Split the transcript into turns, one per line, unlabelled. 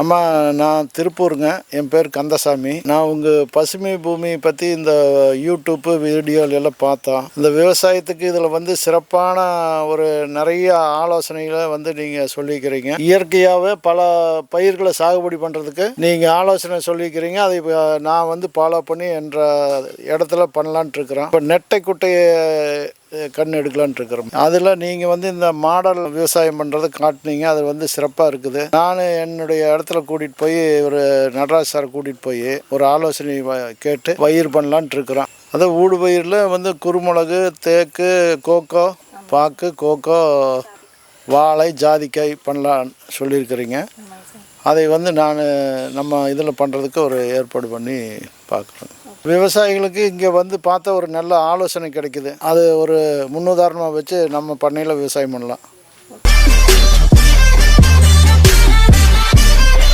அம்மா நான் திருப்பூருங்க. என் பேர் கந்தசாமி. நான் உங்கள் பசுமை பூமி பற்றி இந்த யூடியூப்பு வீடியோல எல்லாம் பார்த்தோம் இந்த விவசாயத்துக்கு இதில் வந்து சிறப்பான ஒரு நிறைய ஆலோசனைகளை வந்து நீங்கள் சொல்லிக்கிறீங்க. இயற்கையாகவே பல பயிர்களை சாகுபடி பண்ணுறதுக்கு நீங்கள் ஆலோசனை சொல்லிக்கிறீங்க. அதை நான் வந்து ஃபாலோ பண்ணி என்ற இடத்துல பண்ணலான்ட்டு இருக்கிறோம் இப்போ நெட்டை குட்டையை கண் எடுக்கலான்ட்டு இருக்கிறோம். அதில் நீங்கள் வந்து இந்த மாடல் விவசாயம் பண்ணுறதை காட்டுனீங்க அது வந்து சிறப்பாக இருக்குது. நான் என்னுடைய இடத்துல கூட்டிகிட்டு போய் ஒரு நடராஜ் சாரை கூட்டிகிட்டு போய் ஒரு ஆலோசனை வ- கேட்டு பயிர் பண்ணலான்ட்டு இருக்கிறோம். அதை ஊடு பயிரில் வந்து குருமிளகு தேக்கு கோகோ பாக்கு கோகோ வாழை ஜாதிக்காய் பண்ணலான்னு சொல்லியிருக்கிறீங்க. அதை வந்து நான் நம்ம இதில் பண்ணுறதுக்கு ஒரு ஏற்பாடு பண்ணி பார்க்குறோம் விவசாயிகளுக்கு இங்கே வந்து பார்த்தா ஒரு நல்ல ஆலோசனை கிடைக்குது. அது ஒரு முன்னுதாரணமாக வச்சு நம்ம பண்ணையில் விவசாயம் பண்ணலாம்.